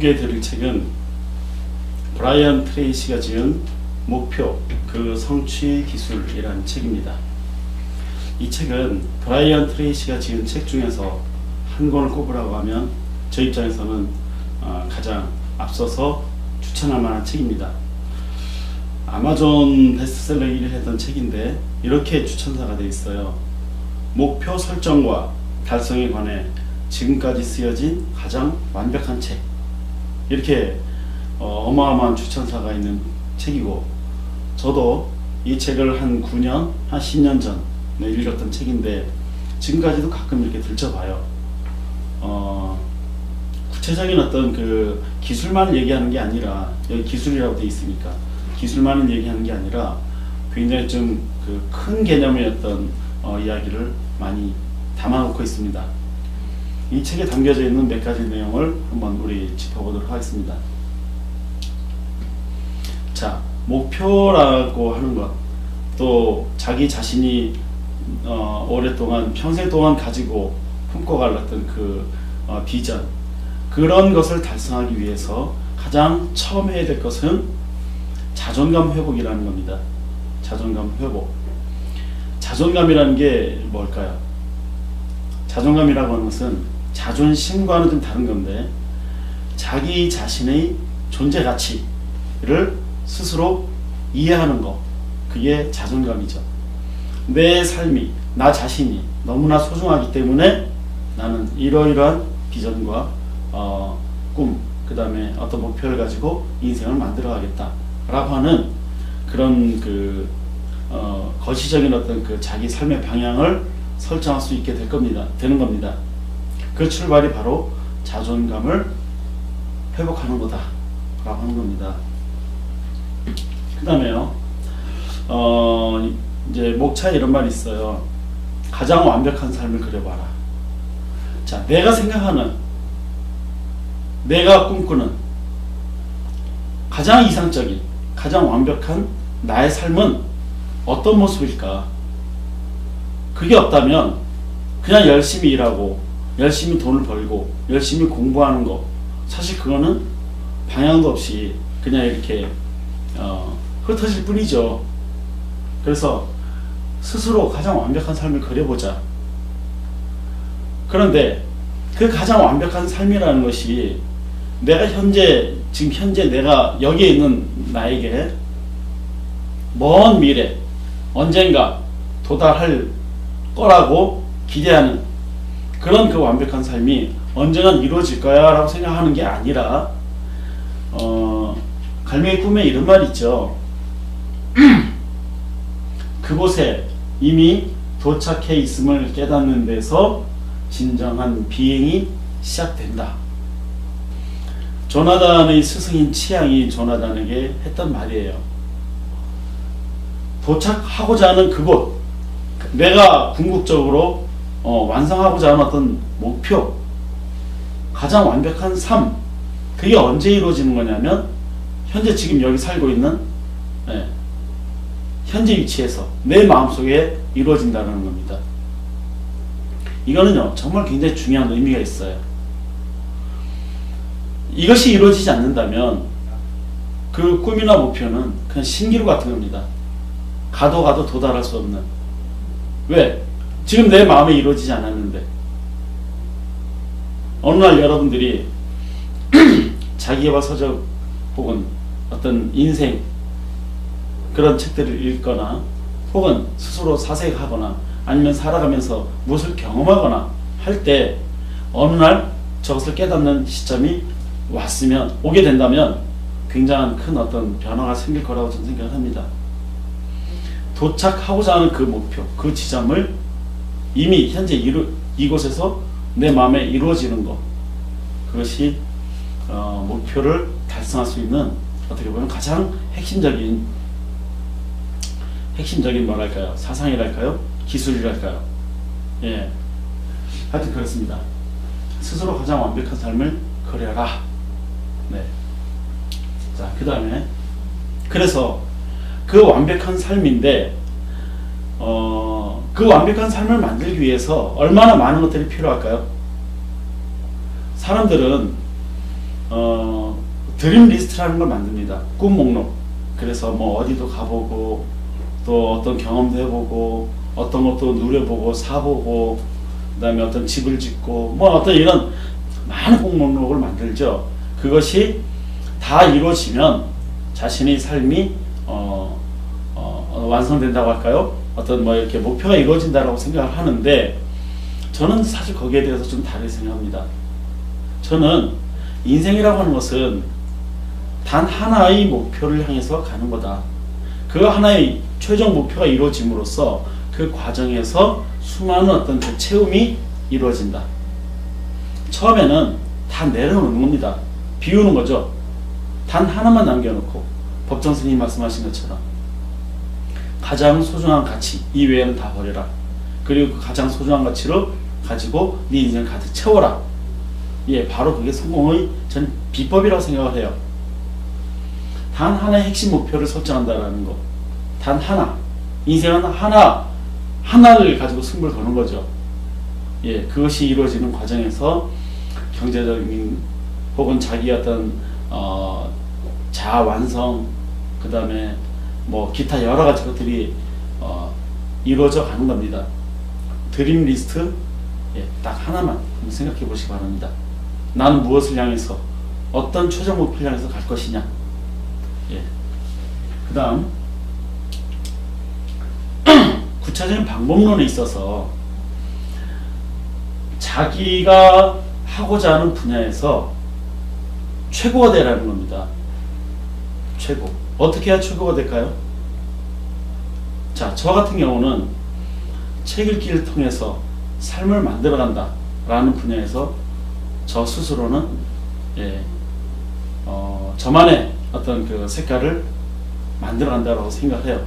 자, 오늘 소개해 드릴 책은 브라이언 트레이시가 지은 목표, 그 성취 기술이라는 책입니다. 이 책은 브라이언 트레이시가 지은 책 중에서 한 권을 꼽으라고 하면 저 입장에서는 어, 가장 앞서서 추천할 만한 책입니다. 아마존 베스트셀러 1위를 했던 책인데 이렇게 추천사가 되어 있어요. 목표 설정과 달성에 관해 지금까지 쓰여진 가장 완벽한 책. 이렇게 어, 마어마한 추천사가 있는 책이고 저도 이 책을 한 9년, 한 10년 전에 읽었던 책인데 지금까지도 가끔 이렇게 들춰봐요. 어, 구체적인 어떤 그 기술만 얘기하는 게 아니라 여기 기술이라고 돼 있으니까 기술만을 얘기하는 게 아니라 굉장히 좀 그 큰 개념의 어떤 어, 이야기를 많이 담아놓고 있습니다. 이 책에 담겨져 있는 몇 가지 내용을 한번 우리 짚어보도록 하겠습니다. 자, 목표라고 하는 것, 또 자기 자신이 어, 오랫동안 평생 동안 가지고 품고갈 어떤 그 어, 비전 그런 것을 달성하기 위해서 가장 처음 해야 될 것은 자존감 회복이라는 겁니다. 자존감 회복. 자존감이라는 게 뭘까요? 자존감이라고 하는 것은 자존심과는 좀 다른 건데 자기 자신의 존재 가치를 스스로 이해하는 것 그게 자존감이죠. 내 삶이 나 자신이 너무나 소중하기 때문에 나는 이러이러한 비전과 어, 꿈, 그 다음에 어떤 목표를 가지고 인생을 만들어 가겠다라고 하는 그런 그 어, 거시적인 어떤 그 자기 삶의 방향을 설정할 수 있게 될 겁니다. 되는 겁니다. 그 출발이 바로 자존감을 회복하는 거다 라고 하는 겁니다. 그 다음에요, 어, 이제 목차에 이런 말이 있어요. 가장 완벽한 삶을 그려봐라. 자, 내가 생각하는, 내가 꿈꾸는 가장 이상적인, 가장 완벽한 나의 삶은 어떤 모습일까? 그게 없다면 그냥 열심히 일하고 열심히 돈을 벌고 열심히 공부하는 거 사실 그거는 방향도 없이 그냥 이렇게 어, 흩어질 뿐이죠. 그래서 스스로 가장 완벽한 삶을 그려보자. 그런데 그 가장 완벽한 삶이라는 것이 내가 현재 지금 현재 내가 여기에 있는 나에게 먼 미래 언젠가 도달할 거라고 기대하는 그런 그 완벽한 삶이 언젠가 이루어질 거야 라고 생각하는 게 아니라 어, 갈매기 꿈에 이런 말 있죠. 그곳에 이미 도착해 있음을 깨닫는 데서 진정한 비행이 시작된다. 조나단의 스승인 치양이 조나단에게 했던 말이에요. 도착하고자 하는 그곳, 내가 궁극적으로 어, 완성하고자 하는 어떤 목표, 가장 완벽한 삶, 그게 언제 이루어지는 거냐면 현재 지금 여기 살고 있는 네, 현재 위치에서 내 마음속에 이루어진다는 겁니다. 이거는요 정말 굉장히 중요한 의미가 있어요. 이것이 이루어지지 않는다면 그 꿈이나 목표는 그냥 신기루 같은 겁니다. 가도 가도 도달할 수 없는 왜? 지금 내 마음에 이루어지지 않았는데 어느 날 여러분들이 자기개발 서적 혹은 어떤 인생 그런 책들을 읽거나 혹은 스스로 사색하거나 아니면 살아가면서 무엇을 경험하거나 할 때 어느 날 저것을 깨닫는 시점이 왔으면 오게 된다면 굉장한 큰 어떤 변화가 생길 거라고 저는 생각을 합니다. 도착하고자 하는 그 목표, 그 지점을 이미 현재 이루, 이곳에서 내 마음에 이루어지는 것 그것이 어, 목표를 달성할 수 있는 어떻게 보면 가장 핵심적인 핵심적인 뭐랄까요? 사상이랄까요? 기술이랄까요? 예. 하여튼 그렇습니다. 스스로 가장 완벽한 삶을 그려라. 네자그 다음에 그래서 그 완벽한 삶인데 어, 그 완벽한 삶을 만들기 위해서 얼마나 많은 것들이 필요할까요? 사람들은 어, 드림 리스트라는 걸 만듭니다. 꿈 목록. 그래서 뭐 어디도 가보고 또 어떤 경험도 해보고 어떤 것도 누려보고 사보고 그 다음에 어떤 집을 짓고 뭐 어떤 이런 많은 꿈 목록을 만들죠. 그것이 다 이루어지면 자신의 삶이 완성된다고 할까요? 어떤 뭐 이렇게 목표가 이루어진다라고 생각을 하는데 저는 사실 거기에 대해서 좀 다르게 생각합니다. 저는 인생이라고 하는 것은 단 하나의 목표를 향해서 가는 거다. 그 하나의 최종 목표가 이루어짐으로써 그 과정에서 수많은 어떤 그 체험이 이루어진다. 처음에는 다 내려놓는 겁니다. 비우는 거죠. 단 하나만 남겨놓고 법정 스님 말씀하신 것처럼 가장 소중한 가치 이외에는 다 버려라. 그리고 그 가장 소중한 가치로 가지고 네 인생 가득 채워라. 예, 바로 그게 성공의 전 비법이라고 생각을 해요. 단 하나의 핵심 목표를 설정한다라는 거. 단 하나. 인생은 하나, 하나를 가지고 승부를 거는 거죠. 예, 그것이 이루어지는 과정에서 경제적인 혹은 자기 어떤 어, 자아 완성, 그 다음에 뭐 기타 여러 가지 것들이 어, 이루어져 가는 겁니다. 드림 리스트 예, 딱 하나만 생각해 보시기 바랍니다. 나는 무엇을 향해서 어떤 최종 목표를 향해서 갈 것이냐. 예. 그 다음 구체적인 방법론에 있어서 자기가 하고자 하는 분야에서 최고가 되라는 겁니다. 최고. 어떻게 해야 최고가 될까요? 자, 저 같은 경우는 책 읽기를 통해서 삶을 만들어간다 라는 분야에서 저 스스로는 예, 어, 저만의 어떤 그 색깔을 만들어간다고 생각해요.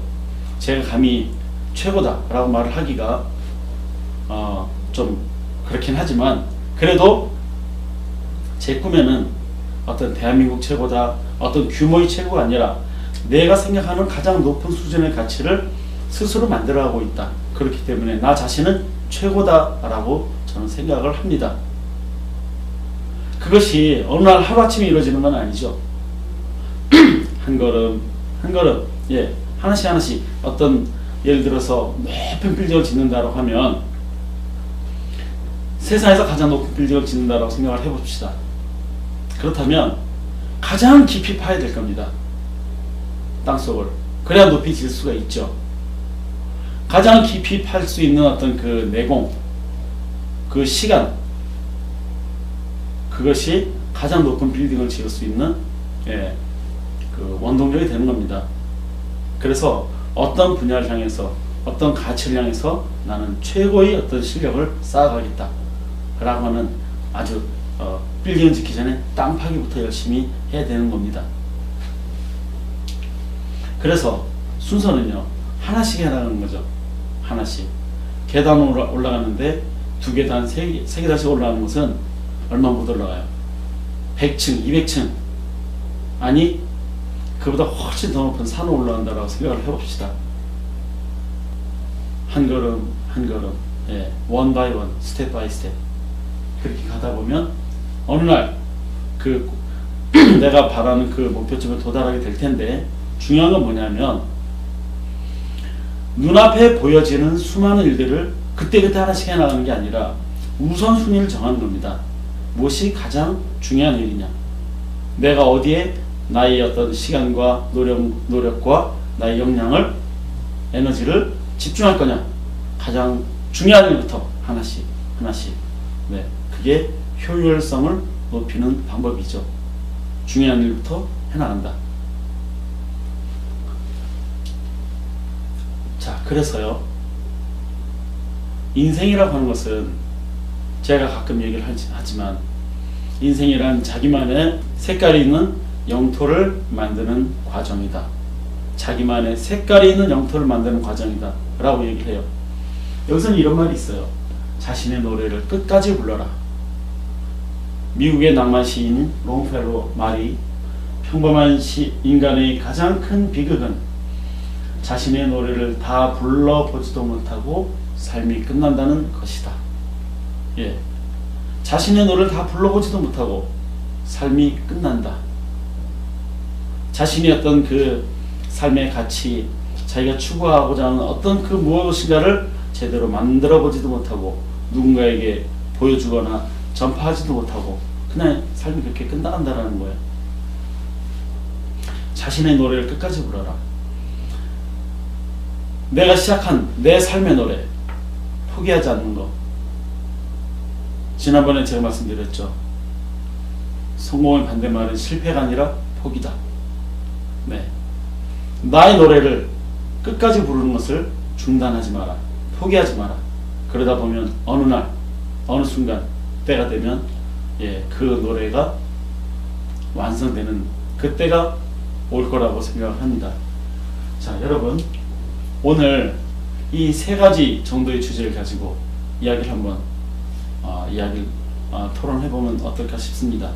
제가 감히 최고다라고 말을 하기가 어, 좀 그렇긴 하지만 그래도 제 꿈에는 어떤 대한민국 최고다 어떤 규모의 최고가 아니라 내가 생각하는 가장 높은 수준의 가치를 스스로 만들어가고 있다. 그렇기 때문에 나 자신은 최고다라고 저는 생각을 합니다. 그것이 어느 날 하루아침에 이루어지는 건 아니죠. 한 걸음, 한 걸음, 예, 하나씩 하나씩 어떤 예를 들어서 높은 빌딩을 짓는다고 하면 세상에서 가장 높은 빌딩을 짓는다고 생각을 해봅시다. 그렇다면 가장 깊이 파야 될 겁니다. 땅속을. 그래야 높이 질 수가 있죠. 가장 깊이 팔 수 있는 어떤 그 내공, 그 시간, 그것이 가장 높은 빌딩을 지을 수 있는 예, 그 원동력이 되는 겁니다. 그래서 어떤 분야를 향해서 어떤 가치를 향해서 나는 최고의 어떤 실력을 쌓아가겠다. 라고 하는 아주 어, 빌딩을 짓기 전에 땅 파기부터 열심히 해야 되는 겁니다. 그래서 순서는요 하나씩 해나가는 거죠. 하나씩 계단 올라가는데 두 계단 세, 세 계단씩 올라가는 것은 얼마 못 올라가요. 100층, 200층 아니 그보다 훨씬 더 높은 산을 올라간다고 생각을 해봅시다. 한 걸음 한 걸음 예, 원 바이 원, 스텝 바이 스텝 그렇게 가다 보면 어느 날 그 내가 바라는 그 목표점에 도달하게 될 텐데 중요한 건 뭐냐면 눈앞에 보여지는 수많은 일들을 그때그때 하나씩 해나가는 게 아니라 우선순위를 정하는 겁니다. 무엇이 가장 중요한 일이냐 내가 어디에 나의 어떤 시간과 노력, 노력과 나의 역량을 에너지를 집중할 거냐 가장 중요한 일부터 하나씩 하나씩 네 그게 효율성을 높이는 방법이죠. 중요한 일부터 해나간다. 자, 그래서요. 인생이라고 하는 것은 제가 가끔 얘기를 하지만 인생이란 자기만의 색깔이 있는 영토를 만드는 과정이다. 자기만의 색깔이 있는 영토를 만드는 과정이다. 라고 얘기를 해요. 여기서는 이런 말이 있어요. 자신의 노래를 끝까지 불러라. 미국의 낭만 시인 롱펠로 말이 평범한 시, 인간의 가장 큰 비극은 자신의 노래를 다 불러보지도 못하고 삶이 끝난다는 것이다. 예. 자신의 노래를 다 불러보지도 못하고 삶이 끝난다. 자신이 어떤 그 삶의 가치, 자기가 추구하고자 하는 어떤 그 무엇인가를 제대로 만들어 보지도 못하고 누군가에게 보여주거나 전파하지도 못하고 그냥 삶이 그렇게 끝나간다라는 거예요. 자신의 노래를 끝까지 불러라. 내가 시작한 내 삶의 노래 포기하지 않는 거. 지난번에 제가 말씀드렸죠. 성공의 반대말은 실패가 아니라 포기다. 네. 나의 노래를 끝까지 부르는 것을 중단하지 마라. 포기하지 마라. 그러다 보면 어느 날, 어느 순간 때가 되면 예, 그 노래가 완성되는 그때가 올 거라고 생각합니다. 자, 여러분 오늘 이 세 가지 정도의 주제를 가지고 이야기를 한번 어, 이야기 어, 토론해 보면 어떨까 싶습니다.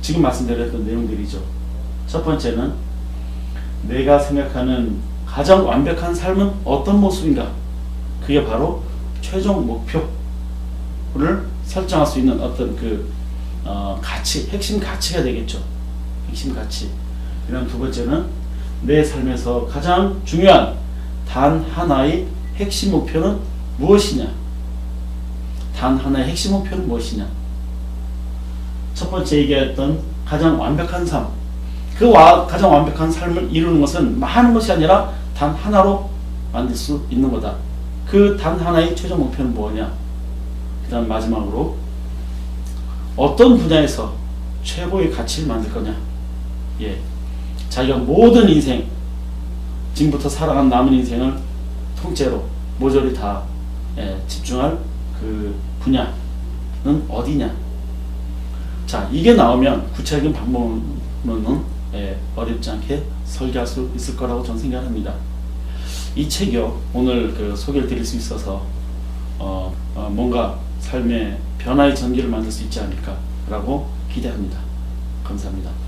지금 말씀드렸던 내용들이죠. 첫 번째는 내가 생각하는 가장 완벽한 삶은 어떤 모습인가? 그게 바로 최종 목표를 설정할 수 있는 어떤 그 어, 가치, 핵심 가치가 되겠죠. 핵심 가치. 그다음 두 번째는 내 삶에서 가장 중요한 단 하나의 핵심 목표는 무엇이냐? 단 하나의 핵심 목표는 무엇이냐? 첫 번째 얘기했던 가장 완벽한 삶. 그 와, 가장 완벽한 삶을 이루는 것은 많은 것이 아니라 단 하나로 만들 수 있는 거다. 그 단 하나의 최종 목표는 뭐냐? 그 다음 마지막으로 어떤 분야에서 최고의 가치를 만들 거냐? 예. 자기가 모든 인생, 지금부터 살아간 남은 인생을 통째로 모조리 다 예, 집중할 그 분야는 어디냐? 자, 이게 나오면 구체적인 방법으로는 예, 어렵지 않게 설계할 수 있을 거라고 저는 생각합니다. 이 책이요, 오늘 그 소개를 드릴 수 있어서 어, 어, 뭔가 삶의 변화의 전기를 만들 수 있지 않을까라고 기대합니다. 감사합니다.